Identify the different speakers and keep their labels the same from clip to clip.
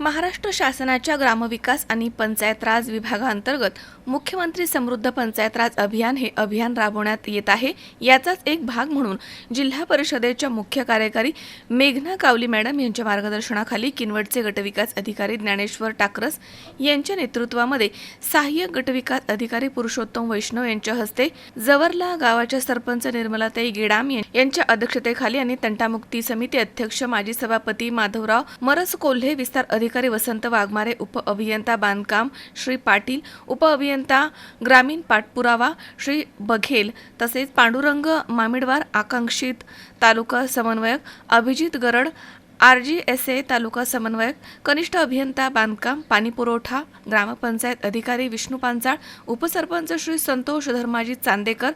Speaker 1: महाराष्ट्र शासनाच्या ग्रामविकास आणि पंचायत राज विभागाअंतर्गत मुख्यमंत्री समृद्ध पंचायत राज अभियान हे अभियान राबवण्यात येत आहे. याचाच एक भाग म्हणून जिल्हा परिषदेच्या मुख्य कार्यकारी मेघना कावली मॅडम यांच्या मार्गदर्शनाखाली किनवटचे गटविकास अधिकारी ज्ञानेश्वर टाकरस यांच्या नेतृत्वामध्ये सहाय्यक गटविकास अधिकारी पुरुषोत्तम वैष्णव यांच्या हस्ते जवरला गावाच्या सरपंच निर्मलाताई गेडाम यांच्या अध्यक्षतेखाली आणि तंटामुक्ती समिती अध्यक्ष माजी सभापती माधवराव मरस कोल्हे विस्तार अधिकारी अधिकारी वसंत वाघमारे उपअभियंता बांधकाम श्री पाटील उपअभियंता ग्रामीण पाठपुरावा श्री बघेल तसेच पांडुरंग मामिडवार आकांक्षित तालुका समन्वयक Abhijit Garad R G S A taluka समन्वयक कनिष्ठ अभियंता बांधकाम पाणीपुरवठा ग्रामपंचायत अधिकारी विष्णू पांचाळ उपसरपंच Shri Santosh Dharmaji Chandekar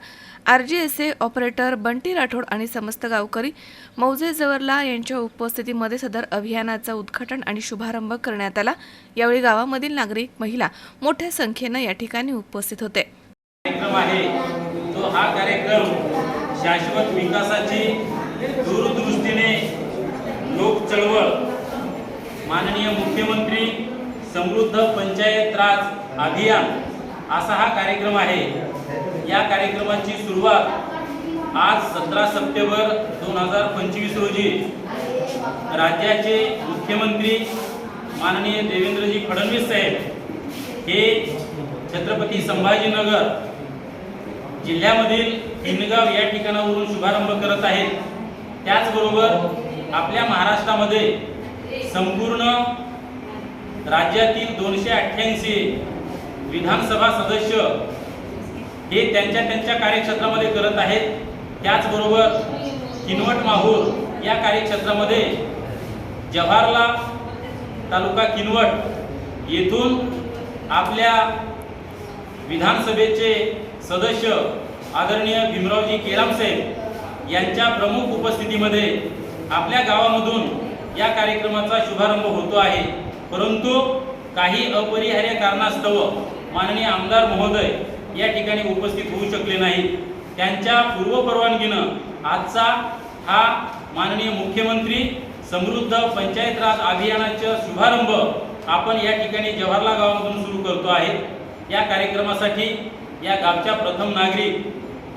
Speaker 1: R G S A operator Bunty Rathod आणि समस्त गावकरी मौजे जवरला यांच्या उपस्थितीमध्ये सदर अभियानाचा उद्घाटन आणि शुभारंभ करण्यात आला. यावेळी गावामधील नागरिक महिला मोठ्या संख्येनं या ठिकाणी उपस्थित होते.
Speaker 2: कार्यक्रम आहे. तो हा कार्यक्रम शाश्वत विकासाची दूरदृष्टीने लोक चळवळ. माननीय मुख्यमंत्री समृद्ध पंचायत राज अभियान असा हा कार्यक्रम आहे. या कार्यक्रमाची सुरुवात आज सतरा सप्टेंबर दोन हजार पंचवीस रोजी राज्याचे मुख्यमंत्री माननीय देवेंद्रजी फडणवीस साहेब हे छत्रपती संभाजीनगर जिल्ह्यामधील हिंदगाव या ठिकाणावरून शुभारंभ करत आहेत. त्याचबरोबर आपल्या महाराष्ट्रामध्ये संपूर्ण राज्यातील दोनशे अठ्ठ्याऐंशी विधानसभा सदस्य हे त्यांच्या त्यांच्या कार्यक्षेत्रामध्ये करत आहेत. त्याचबरोबर किनवट माहूर या कार्यक्षेत्रामध्ये जव्हारला तालुका किनवट येथून आपल्या विधानसभेचे सदस्य आदरणीय भीमरावजी केरामसाहेब यांच्या प्रमुख उपस्थितीमध्ये आपल्या गावामधून या कार्यक्रमाचा शुभारंभ होतो आहे. परंतु काही अपरिहार्य कारणास्तव माननीय आमदार महोदय या ठिकाणी उपस्थित होऊ शकले नाहीत. त्यांच्या पूर्वपरवानगीनं आजचा हा माननीय मुख्यमंत्री समृद्ध पंचायत राज अभियानाचा शुभारंभ आपण या ठिकाणी जवाहरला गावामधून सुरू करतो आहे. या कार्यक्रमासाठी या गावच्या प्रथम नागरिक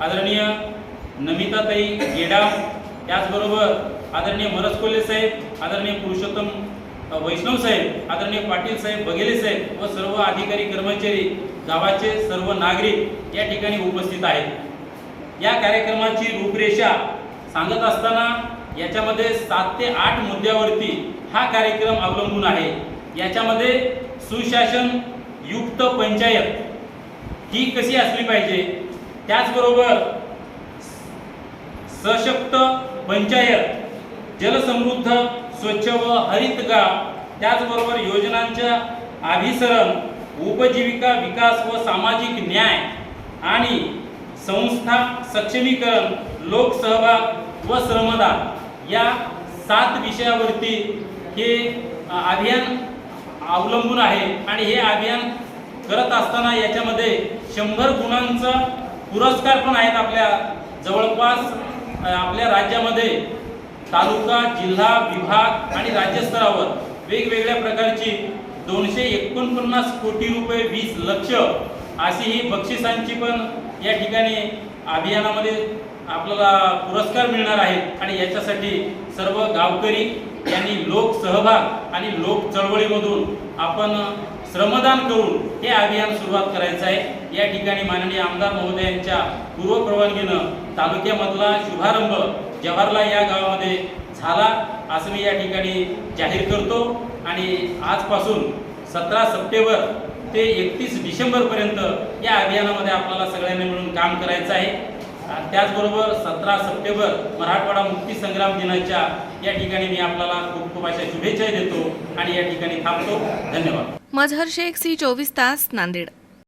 Speaker 2: आदरणीय नमिताताई गेडाम त्याचबरोबर आदरणीय मनोज कोल्हे साहेब आदरणीय पुरुषोत्तम वैष्णव साहेब आदरणीय पाटील साहेब बघेले साहेब व सर्व अधिकारी कर्मचारी गावाचे सर्व नागरिक या ठिकाणी उपस्थित आहेत. या कार्यक्रमाची रूपरेषा सांगत असताना याच्यामध्ये सात ते आठ मुद्द्यावरती हा कार्यक्रम अवलंबून आहे. याच्यामध्ये सुशासन युक्त पंचायत ही कशी असली पाहिजे? त्याचबरोबर सशक्त पंचायत जलसमृद्ध स्वच्छ व हरित गाव त्याचबरोबर योजनांच्या अभिसरण उपजीविका विकास व सामाजिक न्याय आणि संस्था सक्षमीकरण लोकसहभाग व श्रमदान या सात विषयावरती हे अभियान अवलंबून आहे आणि हे अभियान करत असताना याच्यामध्ये शंभर गुणांचा पुरस्कार पण आहेत आपल्या जवळपास. आपल्या राज्यामध्ये तालुका जिल्हा विभाग आणि राज्यस्तरावर वेगवेगळ्या प्रकारची दोनशे एकोणपन्नास कोटी रुपये वीस लक्ष अशी ही बक्षिसांची पण या ठिकाणी अभियानामध्ये आपल्याला पुरस्कार मिळणार आहेत. आणि याच्यासाठी सर्व गावकरी यांनी लोकसहभाग आणि लोक चळवळीमधून आपण श्रमदान करून हे अभियान सुरुवात करायचं आहे. या ठिकाणी माननीय आमदार महोदयांच्या पूर्वपरवानगीनं तालुक्यामधला शुभारंभ जवाहरला या गावामध्ये झाला असं मी या ठिकाणी जाहीर करतो. आणि आजपासून सतरा सप्टेंबर ते एकतीस डिसेंबरपर्यंत या अभियानामध्ये आपल्याला सगळ्यांनी मिळून काम करायचं आहे. त्याचबरोबर सतरा सप्टेंबर मराठवाडा मुक्ती संग्राम दिनाच्या या ठिकाणी मी आपल्याला खूप खूप अशा शुभेच्छा देतो आणि या ठिकाणी थांबतो. धन्यवाद.
Speaker 1: मजहर शेख सी चोवीस तास नांदेड.